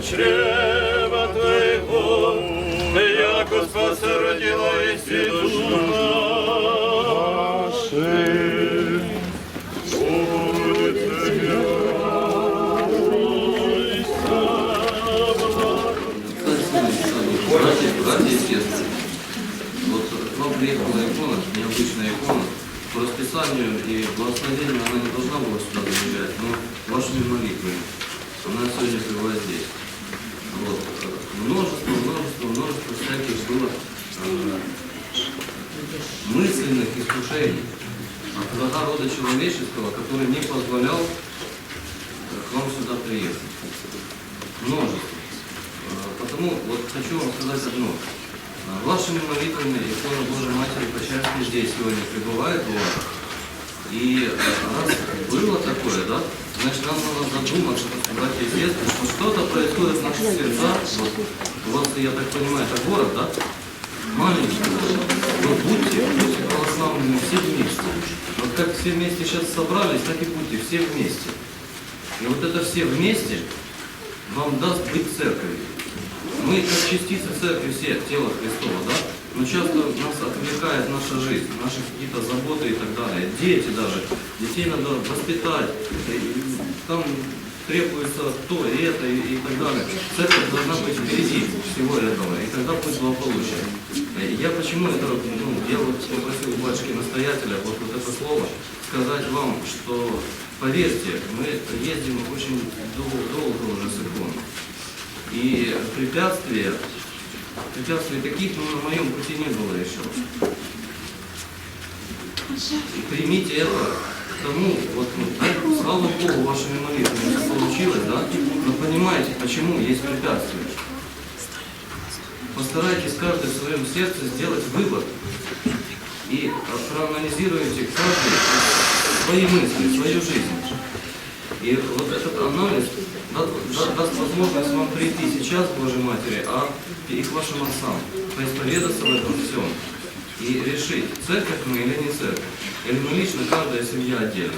почрева Твоего, яко спаса родила і світу наших. Братья, братья и сестры, вот вам приехала икона, необычная икона. По расписанию и благословению она не должна была сюда заезжать, но вашими молитвами она сегодня прибыла здесь. Вот. э, Множество, множество, множество всяких было э, мысленных искушений от врага рода человеческого, который не позволял э, к вам сюда приехать. Множество. Э, Потому вот хочу вам сказать одно. Э, Вашими молитвами икона Божьей Матери Почаевской здесь сегодня пребывает у вас. И раз было такое, да, значит нам надо задуматься, братья и сестры, что что-то происходит в наших сердцах. Вот, у вас, я так понимаю, это город, да? Маленький. Но будьте, будьте православными все вместе. Вот как все вместе сейчас собрались, так и будьте все вместе. И вот это все вместе вам даст быть церковью. Мы как частицы церкви все, тело Христова, да? Но часто нас отвлекает наша жизнь, наши какие-то заботы и так далее. Дети даже. Детей надо воспитать. Там требуется то и это и, и так далее. Церковь должна быть впереди всего этого, и тогда будет благополучие. Э, Я почему это, ну, я вот попросил батюшки настоятеля вот, вот это слово сказать вам, что поверьте, мы ездим очень дол- долго уже с иконой. И препятствия, препятствий таких ну, на моем пути не было еще. Примите это тому, вот, ну, да, слава Богу, вашими молитвами это получилось, да? Но понимаете, почему есть препятствия. Постарайтесь каждый в своем сердце сделать вывод и проанализируйте каждый свои мысли, свою жизнь. И вот этот анализ да- да- даст возможность вам прийти сейчас Божьей Матери, а и к вашим отцам, поисповедаться в этом всем и решить, церковь мы или не церковь, или мы лично, каждая семья отдельно.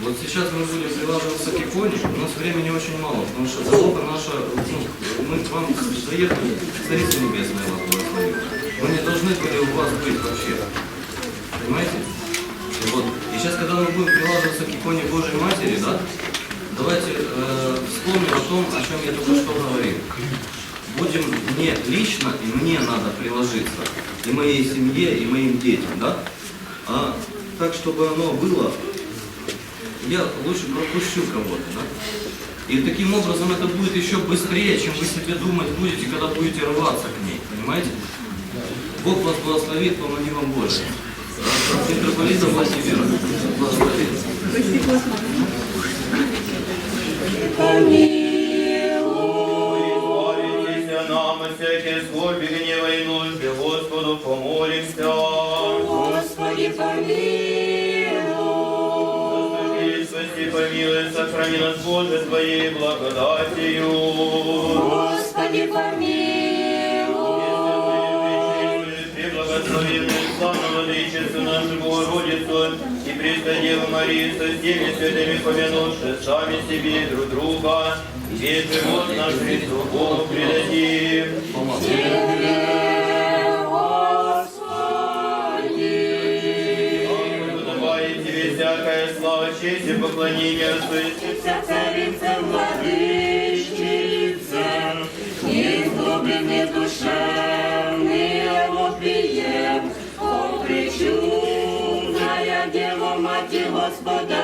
Вот сейчас мы будем прилаживаться к иконе, у нас времени очень мало, потому что дорога наша, ну, мы к вам заехали, Царица Небесная вас благословит. Мы не должны были у вас быть вообще. Понимаете? И Вот. И сейчас, когда мы будем прилаживаться к иконе Божьей Матери, да, давайте э, вспомним о том, о чем я только что говорил. Будем не лично, и мне надо приложиться, и моей семье, и моим детям, да, а так, чтобы оно было, я лучше пропущу кого-то, да, и таким образом это будет еще быстрее, чем вы себе думать будете, когда будете рваться к ней, понимаете? Бог вас благословит, помоги вам Боже. Митрополита Владимира благословит. Избавитесь нам от всяких скорби, гнева и нужды, Господу помолимся. Господи, помилуй. Спаси, помилуй, сохрани нас, Боже, Твоей благодатью. Господи, помилуй. Преблагословенную славную Владычицу нашу Богородицу и Преснодеву Марию со всеми святыми помянувши сами себе друг друга, и живот наш Христу Богу предадим. Подобает тебе всякая слава, честь и поклонение Вся царица, владычица, излюбленный душевный вопием, о причудная Дева Мать Господа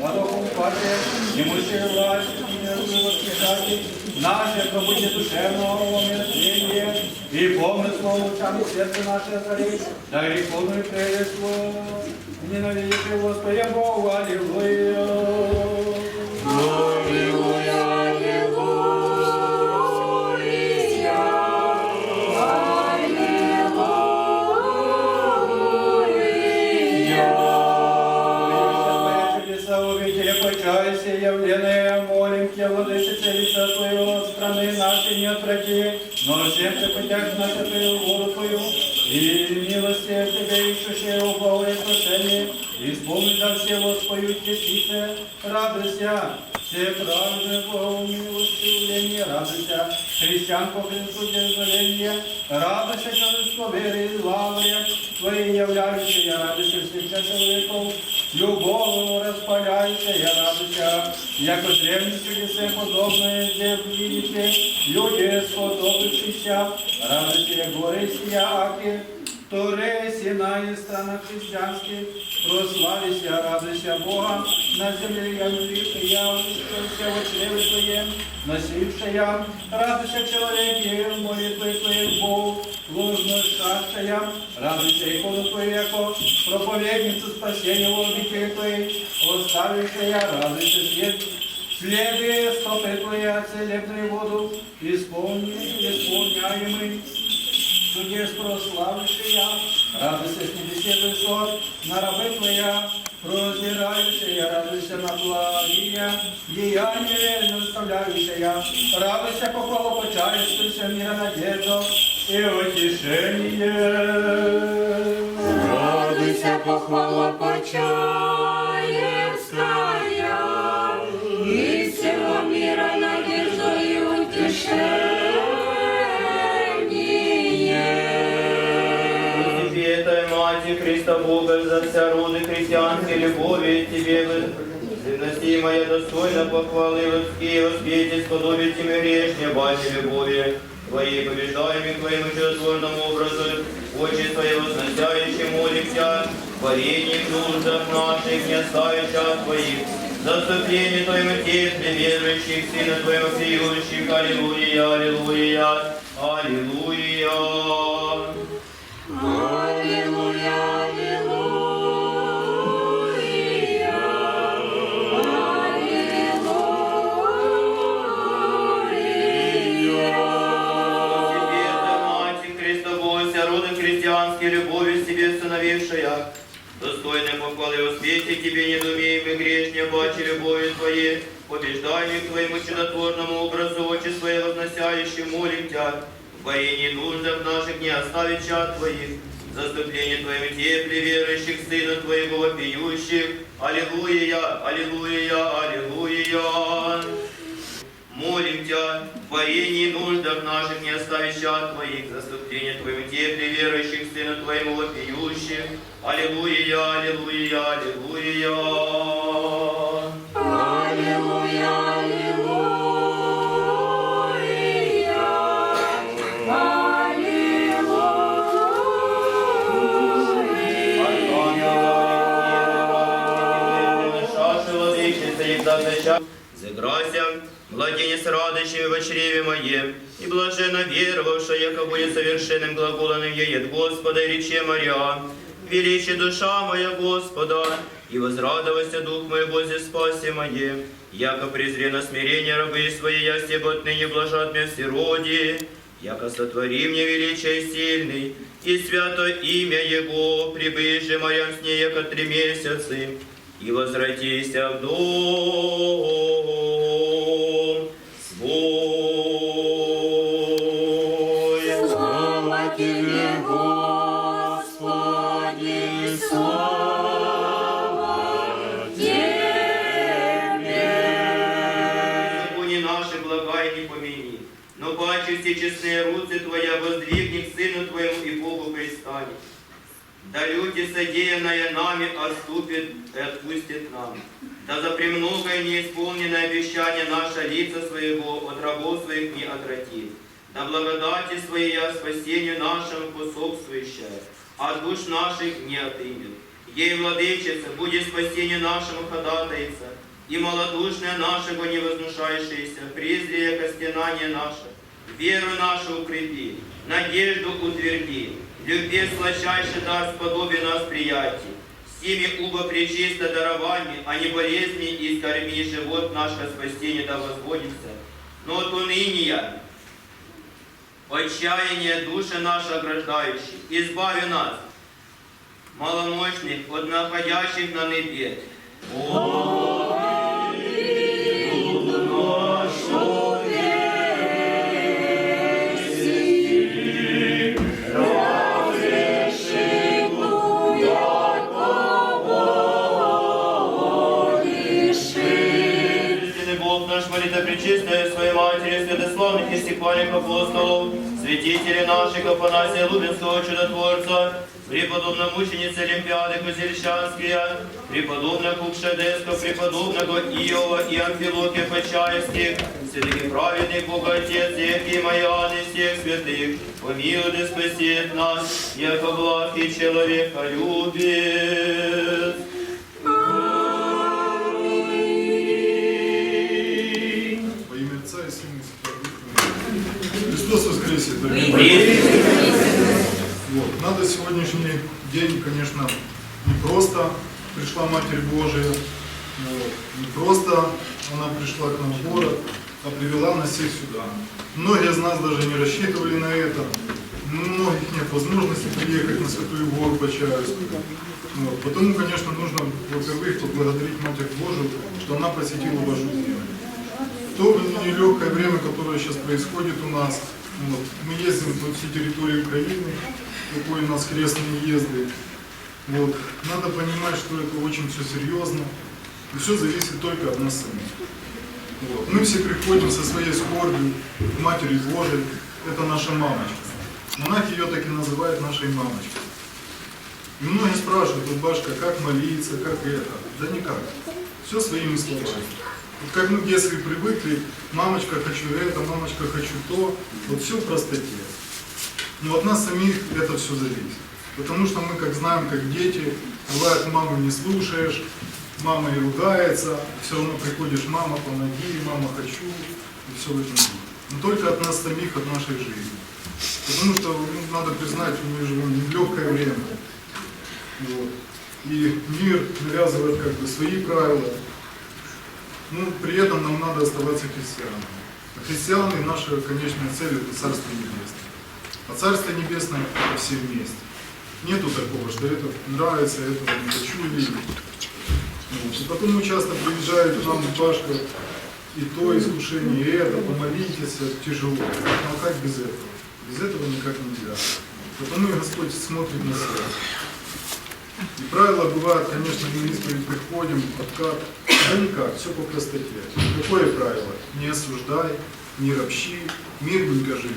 а духом пати, не мучи власть, не воспитати, наше пробудет душевного умертвения, и помысло лучами сердце наше озарит, да греховную прелесть ненавидите Господи Богу, Аллилуйя. Аллилуйя, отврати, но всем приходящих на Твою волю Твою, и милости от Тебя ищущие уповые спасение, исполни за всего спою частицы, радуйся, все правды Богу милостивление, радуйся, христиан по Христу дерзновение, радуйся, человечество веры и славы, Твои являющие, я радуйся всех человеков, любовью распаляйся, я радуйся, яко чудеса подобные, где видите, люди сподобившиеся, радуйся, горе сия, аки, Торе, Сина и странах христианских, прославися, радуйся Бога, на земле явивший явившийся во чреве Твоем, носившая, радуйся человеке, молитвы Твоих Бог, возношавшая, радуйся икону Твою, яко проповедницу спасения во обители Твоей, оставившая, радуйся свет, Следы стопы Твоя, целебную воду, исполни, исполняемый, чудес прославившая, радуйся с высот, на рабы Твоя, прозирающая, радуйся на благие, деяния наставляющая, радуйся похвала почающуюся, мира надежду и утешение. Радуйся, похвала почаевская, и всего мира надежду и утешение. Христа Бога, за вся роды христианской любови Тебе, Носи моя достойна похвалы, людские воспети, сподобить Тебе грешня, бачи любови Твоей, побеждаемых Твоим чудотворному образу, очи Твои возносящие, молимся, творением нуждах наших, не оставища Твоих, заступление Твоему тепле верующих, Сына Твоего приющих, Аллилуйя, Аллилуйя, Аллилуйя. Аллилуйя, Себе установившая, достойной похвалы и успехи тебе недумеем и грешне, бачи любовью Твоей, побеждаемых Твоему чудотворному образу, очи Свои возносящие, молим Тебя, в боении нуждах наших не оставить чад Твоих, заступление Твоему тепле верующих, Сына Твоего вопиющих, Аллилуйя, Аллилуйя, Аллилуйя. Молим Тебя, воении нуждах наших не оставишь от Твоих, заступление Твоему тепле верующих, Сыну Твоему вопиющих. Аллилуйя, Аллилуйя, Аллилуйя. аллилуйя, аллилуйя. Зыграся, младенец радощими в чреве моем, и блаженно веровавшая, яко будет совершенным глаголаным еет Господа, и рече моря. Величи душа моя Господа, и возрадовался дух мой Бозе спасе мое, яко презре на смирение рабы свои, я себе отныне блажат мне все роди, яко сотвори мне величие сильный, и свято имя Его, прибыже моем с ней, яко три месяцы, И возвратися в дом свой. Слава Тебе, Господи, слава Тебе. Закони наши благай не помяни, но бачи все честные руцы Твоя воздвигни к Сыну Твоему и Богу пристани. Да люди, содеянное нами, отступит и отпустит нам. Да за премногое неисполненное обещание наше лица своего от рабов своих не отвратит. на благодати Своей о спасению нашему пособствующая, а душ наших не отымет. Ей, владычица, будет спасение нашему ходатайца, и малодушное нашего не вознушающееся, презрие костенание наше, веру нашу укрепи, надежду утверди, любви сладчайший дар сподоби нас приятий, Сими убо пречисто дарование, а не болезни и скорби живот наш ко спасению да возводится. Но от уныния, отчаяние души наши ограждающий, избави нас, маломощных, от находящих на небе. Истинный и стихвальных апостолов, святителей наших, Афанасия Лубинского чудотворца, преподобная мученица Олимпиады Козельщанская, преподобная Кукшедеска, преподобного Иова и Амфилокия Почаевских, святых и праведных Бога Отец, Ефима Иоанн и всех святых, помилуй да спасет нас, яко благ и человека любит. Есть. Вот. Надо сегодняшний день, конечно, не просто пришла Матерь Божия, вот. не просто она пришла к нам в город, а привела нас всех сюда. Многие из нас даже не рассчитывали на это. Ну, У многих нет возможности приехать на Святую Гору Почаевскую. Вот. Потому, конечно, нужно, во-первых, поблагодарить Матерь Божию, что она посетила вашу землю. То нелегкое время, которое сейчас происходит у нас, вот, мы ездим по всей территории Украины, такой у нас крестные езды. Вот. Надо понимать, что это очень все серьезно, и все зависит только от нас самих. Вот. Мы все приходим со своей скорбью к Матери Божией, это наша мамочка. Монахи ее так и называют нашей мамочкой. И многие спрашивают, вот башка, как молиться, как это? Да никак. Все своими словами. Вот как мы в детстве привыкли, мамочка, хочу это, мамочка, хочу то, вот все в простоте. Но от нас самих это все зависит. Потому что мы, как знаем, как дети, бывает, маму не слушаешь, мама и ругается, все равно приходишь, мама, помоги, мама, хочу, и все в этом. Но только от нас самих, от нашей жизни. Потому что, ну, надо признать, мы живем не в легкое время. Вот. И мир навязывает как бы свои правила. Ну, при этом нам надо оставаться христианами. А христианы, наша конечная цель – это Царство Небесное. А Царство Небесное – это все вместе. Нету такого, что это нравится, это не хочу видеть. Вот. И потому часто приезжает к нам Пашка, и то искушение, и это, помолитесь, тяжело. Ну а как без этого? Без этого никак нельзя. Потому и Господь смотрит на сердце. И правила бывают, конечно, мы исповедь приходим, откат. Да никак, все по простоте. Какое правило? Не осуждай, не ропщи, мирненько живи.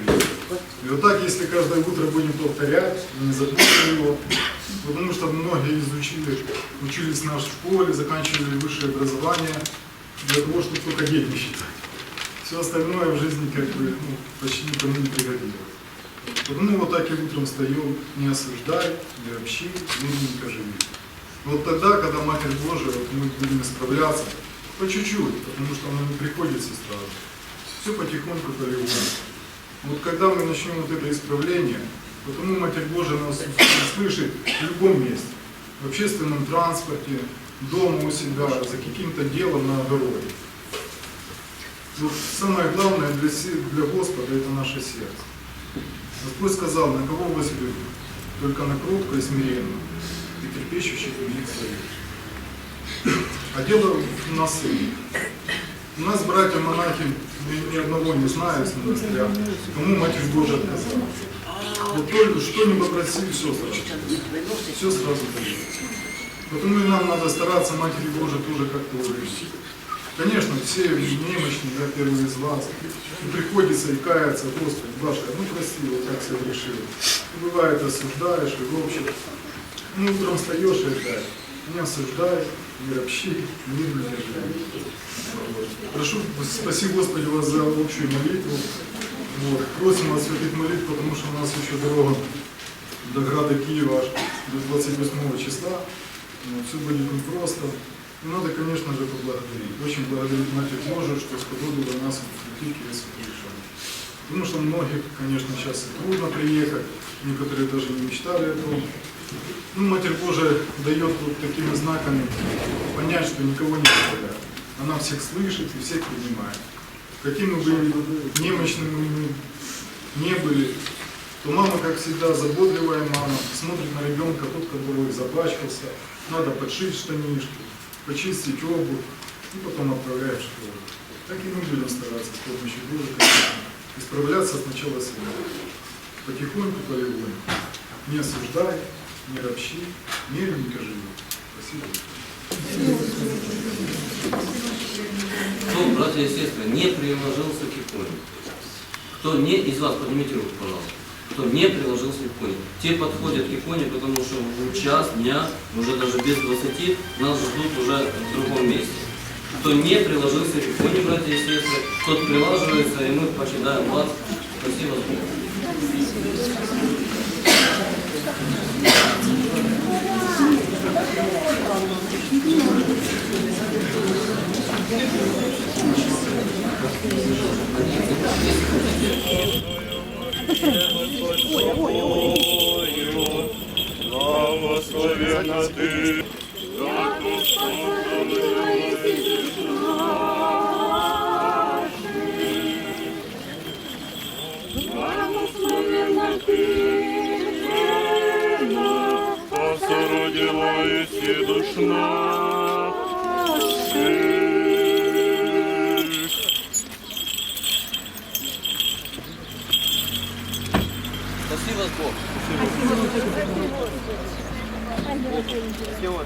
И вот так, если каждое утро будем повторять, не забудем его, потому что многие изучили, учились в нашей школе, заканчивали высшее образование для того, чтобы только деньги считать. Все остальное в жизни как бы ну, почти никому не пригодилось. Потому вот так и утром встаем, не осуждай, не ропщи, мирненько живи. Вот тогда, когда Матерь Божия, вот мы будем исправляться, по чуть-чуть, потому что она не приходит сразу. Все потихоньку, полегоньку. Вот когда мы начнем вот это исправление, потому Матерь Божия нас слышит в любом месте. В общественном транспорте, дома у себя, за каким-то делом на огороде. Вот самое главное для, для Господа это наше сердце. Господь сказал, на кого возлюбит? Только на кроткого и смиренного, и терпящих других своих. А дело в нас самих. У нас братья-монахи, ни, ни одного не знаю с монастыря, кому Матерь Божия отказала. Вот только что не попроси, все сразу. Все сразу дает. Потому и нам надо стараться Матери Божией тоже как-то увлечь. Конечно, все немощные, я первый из вас. И приходится и каяться, Господи, Башка, ну прости, вот так согрешил. И бывает осуждаешь и ропщешь. Ну, утром встаешь и опять. Не осуждай, не ропщи, мирно держи. Вот. Прошу, спаси Господи вас за общую молитву, Вот. Просим вас святых молитв, потому что у нас еще дорога до града Киева аж до 28 числа. Вот. Все будет непросто. И надо, конечно же, поблагодарить. Очень благодарить Матерь Божию, что сподобила нас прийти к Святой Решению. Потому что многих, конечно, сейчас и трудно приехать, некоторые даже не мечтали о том. Ну, Матерь Божия дает вот такими знаками понять, что никого не оставляет. Она всех слышит и всех принимает. Какими бы немощными мы не были, то мама, как всегда, заботливая мама, смотрит на ребенка, тот, который запачкался, надо подшить штанишки, почистить обувь, и потом отправляет в школу. Так и мы будем стараться с помощью конечно, исправляться сначала себя. Потихоньку, полегоньку. Не осуждай, не ропщи, мирненько живи. Спасибо. Кто, братья и сестры, не приложился к иконе? Кто не, из вас, поднимите руку, пожалуйста. Кто не приложился к? Те подходят к иконе, потому что в час дня, уже даже без 20, нас ждут уже в другом месте. Кто не приложился к иконе, братья и сестры, тот прилаживается, и мы покидаем вас. Спасибо. Благословена ты, Благословена ты, жена, посородила и душна. Прямо. Прямо.